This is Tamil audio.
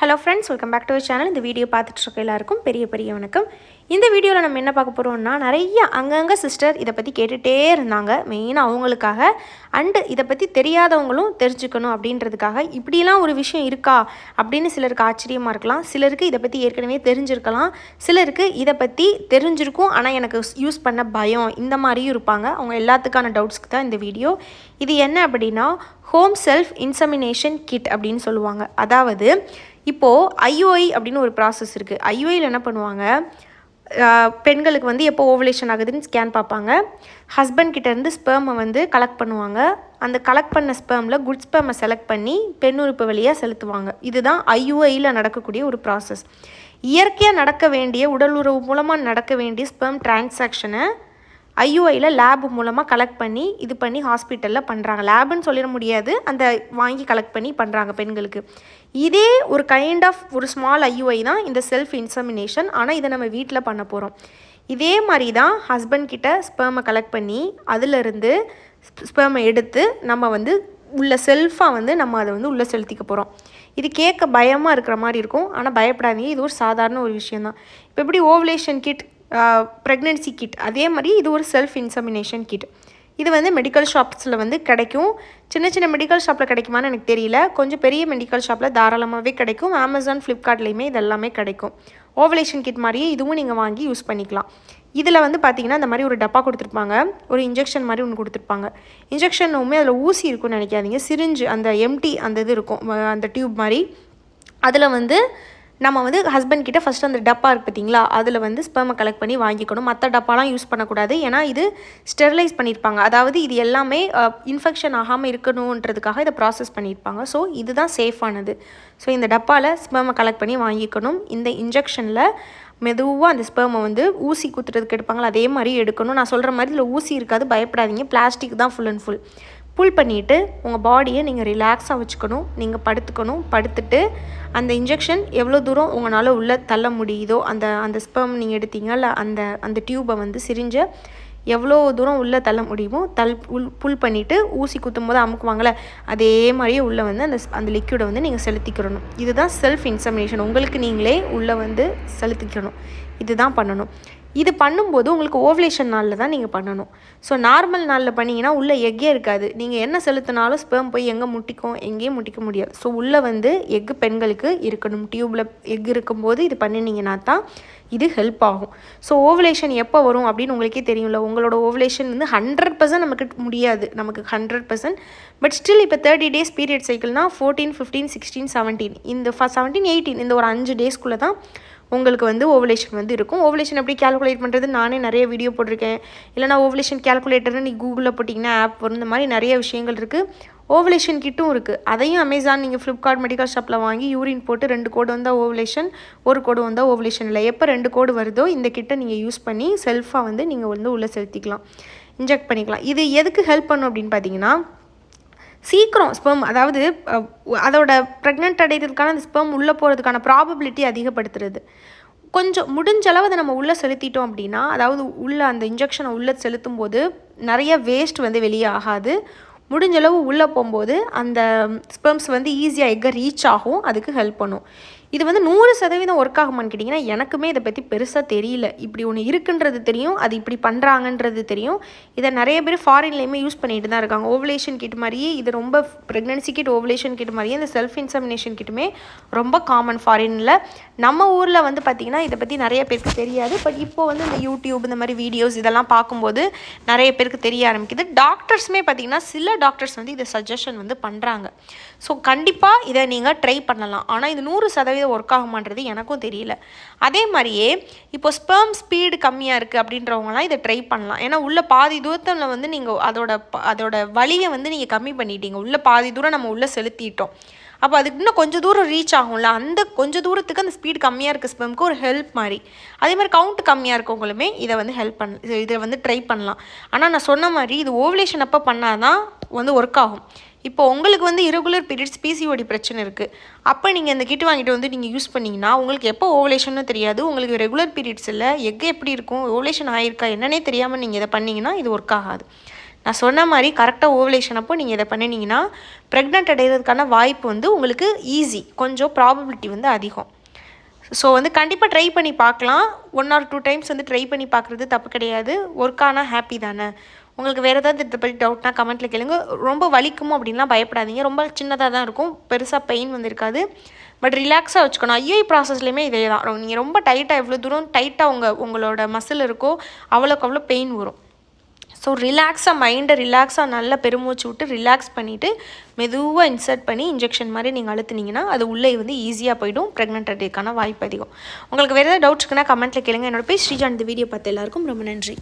Hello friends welcome back to channel இந்த வீடியோ பார்த்துட்டு இருக்க எல்லாருக்கும் பெரிய பெரிய வணக்கம். இந்த வீடியோவில் நம்ம என்ன பார்க்க போகிறோம்னா நிறைய அங்கங்கே சிஸ்டர் இதை பற்றி கேட்டுகிட்டே இருந்தாங்க. மெயினாக அவங்களுக்காக. அண்டு இதை பற்றி தெரியாதவங்களும் தெரிஞ்சுக்கணும் அப்படின்றதுக்காக இப்படிலாம் ஒரு விஷயம் இருக்கா? அப்படின்னு சிலருக்கு ஆச்சரியமாக இருக்கலாம். சிலருக்கு இதை பற்றி ஏற்கனவே தெரிஞ்சிருக்கலாம். சிலருக்கு இதை பற்றி தெரிஞ்சிருக்கும். ஆனால் எனக்கு யூஸ் பண்ண பயம். இந்த மாதிரியும் இருப்பாங்க. அவங்க எல்லாத்துக்கான டவுட்ஸ்க்கு தான் இந்த வீடியோ இது என்ன அப்படின்னா ஹோம் செல்ஃப் இன்சமினேஷன் கிட் அப்படின்னு சொல்லுவாங்க. அதாவது இப்போது ஐஓஐ அப்படின்னு ஒரு ப்ராசஸ் இருக்குது ஐஓஐயில் என்ன பண்ணுவாங்க? பெண்களுக்கு வந்து எப்போ ஓவலேஷன் ஆகுதுன்னு ஸ்கேன் பார்ப்பாங்க. ஹஸ்பண்ட் கிட்டேருந்து ஸ்பெர்மை வந்து கலெக்ட் பண்ணுவாங்க. அந்த கலெக்ட் பண்ண ஸ்பேமில் குட் ஸ்பெர்மை செலக்ட் பண்ணி பெண் உறுப்பு வழியாக செலுத்துவாங்க. இதுதான் ஐயூஐயில் நடக்கக்கூடிய ஒரு ப்ராசஸ் இயற்கையாக நடக்க வேண்டிய உடல் உறவு மூலமாக நடக்க வேண்டிய ஸ்பெர்ம் டிரான்சாக்ஷனை ஐயூஐயில் லேப் மூலமாக கலெக்ட் பண்ணி இது பண்ணி ஹாஸ்பிட்டலில் பண்ணுறாங்க லேபுன்னு சொல்லிட முடியாது. அந்த வாங்கி கலெக்ட் பண்ணி பண்ணுறாங்க பெண்களுக்கு. இதே ஒரு கைண்ட் ஆஃப் ஒரு ஸ்மால் ஐயூஐ தான் இந்த செல்ஃப் இன்சமினேஷன் ஆனால் இதை நம்ம வீட்டில் பண்ண போகிறோம் இதே மாதிரி தான் ஹஸ்பண்ட் கிட்ட ஸ்பெர்மை கலெக்ட் பண்ணி அதிலிருந்து ஸ்பெர்மை எடுத்து நம்ம வந்து உள்ள செல்ஃபாக வந்து நம்ம அதை வந்து உள்ளே செலுத்திக்க போகிறோம் இது கேட்க பயமாக இருக்கிற மாதிரி இருக்கும். ஆனால் பயப்படாதீங்க. இது ஒரு சாதாரண ஒரு விஷயந்தான் இப்போ எப்படி ஓவலேஷன் கிட் ப்ரெக்னென்சி கிட் அதே மாதிரி இது ஒரு செல்ஃப் இன்சமினேஷன் கிட் இது வந்து மெடிக்கல் ஷாப்ஸில் வந்து கிடைக்கும். சின்ன சின்ன மெடிக்கல் ஷாப்பில் கிடைக்குமான்னு எனக்கு தெரியல. கொஞ்சம் பெரிய மெடிக்கல் ஷாப்பில் தாராளமாகவே கிடைக்கும். அமேசான் ஃப்ளிப்கார்ட்லேயுமே இது எல்லாமே கிடைக்கும். ஓவலேஷன் கிட் மாதிரியே இதுவும் நீங்கள் வாங்கி யூஸ் பண்ணிக்கலாம். இதில் வந்து பார்த்தீங்கன்னா இந்த மாதிரி ஒரு டப்பா கொடுத்துருப்பாங்க. ஒரு இன்ஜெக்ஷன் மாதிரி ஒன்று கொடுத்துருப்பாங்க. இன்ஜெக்ஷனுமே அதில் ஊசி இருக்கும்னு நினைக்காதீங்க. சிரிஞ்சு அந்த எம்டி அந்த இது இருக்கும். அந்த டியூப் மாதிரி. அதில் வந்து நம்ம வந்து ஹஸ்பண்ட் கிட்ட ஃபஸ்ட்டு அந்த டப்பா இருக்குது பார்த்தீங்களா அதில் வந்து ஸ்பெர்மை கலெக்ட் பண்ணி வாங்கிக்கணும். மற்ற டப்பாலாம் யூஸ் பண்ணக்கூடாது. ஏன்னா இது ஸ்டெர்லைஸ் பண்ணியிருப்பாங்க அதாவது இது எல்லாமே இன்ஃபெக்ஷன் ஆகாமல் இருக்கணுன்றதுக்காக இதை ப்ராசஸ் பண்ணியிருப்பாங்க ஸோ இதுதான் சேஃபானது ஸோ இந்த டப்பாவில் ஸ்பெர்மை கலெக்ட் பண்ணி வாங்கிக்கணும். இந்த இன்ஜெக்ஷனில் மெதுவாக அந்த ஸ்பெர்மை வந்து ஊசி குத்துறதுக்கு எடுப்பாங்களா அதே மாதிரி எடுக்கணும். நான் சொல்கிற மாதிரி இதில் ஊசி இருக்காது பயப்படாதீங்க. பிளாஸ்டிக் தான் ஃபுல் அண்ட் ஃபுல் புல் பண்ணிவிட்டு உங்கள் பாடியை நீங்கள் ரிலாக்ஸாக வச்சுக்கணும். நீங்கள் படுத்துக்கணும். படுத்துட்டு அந்த இன்ஜெக்ஷன் எவ்வளோ தூரம் உங்களால் உள்ளே தள்ள முடியுதோ அந்த அந்த ஸ்பெம் நீங்கள் எடுத்தீங்கல்ல அந்த அந்த டியூப்பை வந்து சிரிஞ்ச எவ்வளோ தூரம் உள்ளே தள்ள முடியுமோ தல் புல் புல் பண்ணிவிட்டு ஊசி குத்தும் போது அமுக்குவாங்களே அதே மாதிரியே உள்ளே வந்து அந்த அந்த லிக்யூடை வந்து நீங்கள் செலுத்திக்கிறணும் இதுதான் செல்ஃப் இன்சமினேஷன் உங்களுக்கு நீங்களே உள்ளே வந்து செலுத்திக்கணும். இதுதான் பண்ணணும். இது பண்ணும்போது உங்களுக்கு ஓவலேஷன் நாளில் தான் நீங்கள் பண்ணணும். ஸோ நார்மல் நாளில் பண்ணிங்கன்னா உள்ளே எக்கே இருக்காது. நீங்கள் என்ன செலுத்தினாலும் ஸ்பெர்ம் போய் எங்கே முட்டிக்கும் எங்கேயும் முட்டிக்க முடியாது. ஸோ உள்ளே வந்து எக்கு பெண்களுக்கு இருக்கணும். டியூப்பில் எக் இருக்கும்போது இது பண்ணினீங்கன்னா தான் இது ஹெல்ப் ஆகும். ஸோ ஓவலேஷன் எப்போ வரும் அப்படின்னு உங்களுக்கே தெரியும்ல. உங்களோட ஓவலேஷன் வந்து ஹண்ட்ரட் பர்சன்ட் நமக்கு முடியாது. நமக்கு ஹண்ட்ரட் பர்சன்ட் பட் ஸ்டில் இப்போ தேர்ட்டி டேஸ் பீரியட் சைக்கிள்னா ஃபோர்டீன் ஃபிஃப்டீன் சிக்ஸ்டீன் செவன்டீன் இந்த ஃப செவன்டீன் எயிட்டீன் இந்த ஒரு அஞ்சு டேஸ்க்குள்ளே தான் உங்களுக்கு வந்து ஓவலேஷன் வந்து இருக்கும். ஓவலேஷன் எப்படி கேல்குலேட் பண்ணுறது நானே நிறைய வீடியோ போட்டிருக்கேன். இல்லைனா ஓவலேஷன் கேல்குலேட்டர்னு நீ கூகுளில் போட்டிங்கன்னா ஆப் வரும். இந்த மாதிரி நிறைய விஷயங்கள் இருக்குது ஓவலேஷன் கிட்டும் இருக்குது அதையும் அமேசான் நீங்கள் ஃப்ளிப்கார்ட் மெடிக்கல் ஷாப்பில் வாங்கி யூரின் போட்டு ரெண்டு கோடு வந்தால் ஓவலேஷன் ஒரு கோடு வந்தால் ஓவலேஷன் இல்லை. எப்போ ரெண்டு கோடு வருதோ இந்த கிட்டை நீங்கள் யூஸ் பண்ணி செல்ஃபாக வந்து நீங்கள் வந்து உள்ளே செலுத்திக்கலாம். இன்ஜெக்ட் பண்ணிக்கலாம். இது எதுக்கு ஹெல்ப் பண்ணும் அப்படின்னு பார்த்தீங்கன்னா சீக்கிரம் ஸ்பெர்ம் அதாவது அதோட ப்ரெக்னென்ட் அடைகிறதுக்கான அந்த ஸ்பெர்ம் உள்ளே போகிறதுக்கான ப்ராபபிலிட்டி அதிகப்படுத்துறது. கொஞ்சம் முடிஞ்ச அளவு அதை நம்ம உள்ளே செலுத்திட்டோம் அப்படின்னா அதாவது உள்ளே அந்த இன்ஜெக்ஷனை உள்ளே செலுத்தும் போது நிறைய வேஸ்ட் வந்து வெளியே ஆகாது. முடிஞ்சளவு உள்ளே போகும்போது அந்த ஸ்பெர்ம்ஸ் வந்து ஈஸியாக எங்கே ரீச் ஆகும் அதுக்கு ஹெல்ப் பண்ணும். இது வந்து நூறு சதவீதம் ஒர்க் ஆகுமான்னு கேட்டிங்கன்னா எனக்குமே இதை பற்றி பெருசாக தெரியல. இப்படி ஒன்று இருக்குன்றது தெரியும் அது இப்படி பண்ணுறாங்கன்றது தெரியும். இதை நிறைய பேர் ஃபாரின்லேயுமே யூஸ் பண்ணிட்டு தான் இருக்காங்க. ஓவலேஷன் கிட் மாதிரியே இது ரொம்ப ப்ரெக்னன்சி கிட் ஓவலேஷன் கிட் மாதிரியே இந்த செல்ஃப் இன்சமினேஷன் கிட்டுமே ரொம்ப காமன் ஃபாரினில் நம்ம ஊரில் வந்து பார்த்திங்கன்னா இதை பற்றி நிறைய பேருக்கு தெரியாது. பட் இப்போ வந்து இந்த யூடியூப் இந்த மாதிரி வீடியோஸ் இதெல்லாம் பார்க்கும்போது நிறைய பேருக்கு தெரிய ஆரம்பிக்குது. டாக்டர்ஸுமே பார்த்திங்கன்னா சில டாக்டர்ஸ் வந்து இதை சஜஷன் வந்து பண்ணுறாங்க ஸோ கண்டிப்பாக இதை நீங்கள் ட்ரை பண்ணலாம். ஆனால் இது நூறு சதவீதம் ஒர்க் ஆகுமான்றது எனக்கும் தெரியல. அதே மாதிரியே இப்போ ஸ்பெர்ம் ஸ்பீடு கம்மியாக இருக்குது அப்படின்றவங்கலாம் இதை ட்ரை பண்ணலாம். ஏன்னா உள்ள பாதி தூரத்தில் வந்து நீங்கள் அதோட ப- அதோட வலியை வந்து நீங்கள் கம்மி பண்ணிட்டீங்க. உள்ள பாதி தூரம் நம்ம உள்ளே செலுத்திட்டோம். அப்போ அதுக்கு இன்னும் கொஞ்சம் தூரம் ரீச் ஆகும்ல? அந்த கொஞ்சம் தூரத்துக்கு அந்த ஸ்பீடு கம்மியாக இருக்க ஸ்பெம்க்கு ஒரு ஹெல்ப் மாதிரி. அதே மாதிரி கவுண்ட் கம்மியாக இருக்கவங்களுமே இதை வந்து ஹெல்ப் பண்ண இதை வந்து ட்ரை பண்ணலாம். ஆனால் நான் சொன்ன மாதிரி இது ஓவலேஷன் அப்போ பண்ணால் தான் வந்து ஒர்க் ஆகும். இப்போ உங்களுக்கு வந்து இரகுலர் பீரியட்ஸ் பிசிஓடி பிரச்சனை இருக்குது அப்போ நீங்கள் இந்த கிட் வாங்கிட்டு வந்து நீங்கள் யூஸ் பண்ணிங்கன்னா உங்களுக்கு எப்போ ஓவலேஷன்னு தெரியாது. உங்களுக்கு ரெகுலர் பீரியட்ஸ் இல்லை. எக் எப்படி இருக்கும்? ஓவலேஷன் ஆயிருக்கா? என்னன்னே தெரியாமல் நீங்கள் இதை பண்ணிங்கன்னா இது ஒர்க் ஆகாது. நான் சொன்ன மாதிரி கரெக்டாக ஓவலேஷன் அப்போ நீங்கள் இதை பண்ணினீங்கன்னா ப்ரெக்னென்ட் அடைகிறதுக்கான வாய்ப்பு வந்து உங்களுக்கு ஈஸி கொஞ்சம் ப்ராபபிலிட்டி வந்து அதிகம். ஸோ வந்து கண்டிப்பாக ட்ரை பண்ணி பார்க்கலாம். ஒன் ஆர் டூ டைம்ஸ் வந்து ட்ரை பண்ணி பார்க்குறது தப்பு கிடையாது. ஒர்க் ஆனால் ஹாப்பி தானே. உங்களுக்கு வேறு ஏதாவது இதை பற்றி டவுட்னா கமெண்ட்டில் கேளுங்க. ரொம்ப வலிக்குமோ அப்படின்லாம் பயப்படாதீங்க. ரொம்ப சின்னதாக தான் இருக்கும். பெருசாக பெயின் வந்திருக்காது. பட் ரிலாக்ஸாக வச்சுக்கணும். ஐஏ ப்ராசஸ்லேயுமே இதே தான். நீங்கள் ரொம்ப டைட்டாக எவ்வளோ தூரம் டைட்டாக உங்கள் உங்களோட மசில் இருக்கோ அவ்வளோக்கு அவ்வளோ பெயின் வரும். ஸோ ரிலாக்ஸாக மைண்டை ரிலாக்ஸாக நல்லா பெருமூச்சு விட்டு ரிலாக்ஸ் பண்ணிவிட்டு மெதுவாக இன்சர்ட் பண்ணி இன்ஜெக்ஷன் மாதிரி நீங்கள் அழுத்துனீங்கன்னா அது உள்ளே வந்து ஈஸியாக போயிடும். ப்ரெக்னென்ட் அடைக்கான வாய்ப்பு அதிகம். உங்களுக்கு வேறு ஏதாவது டவுட்ஸ் இருக்குன்னா கமெண்ட்டில் கேளுங்க. என்னோட போய் ஸ்ரீஜான். இந்த வீடியோ பார்த்து எல்லாருக்கும் ரொம்ப நன்றி.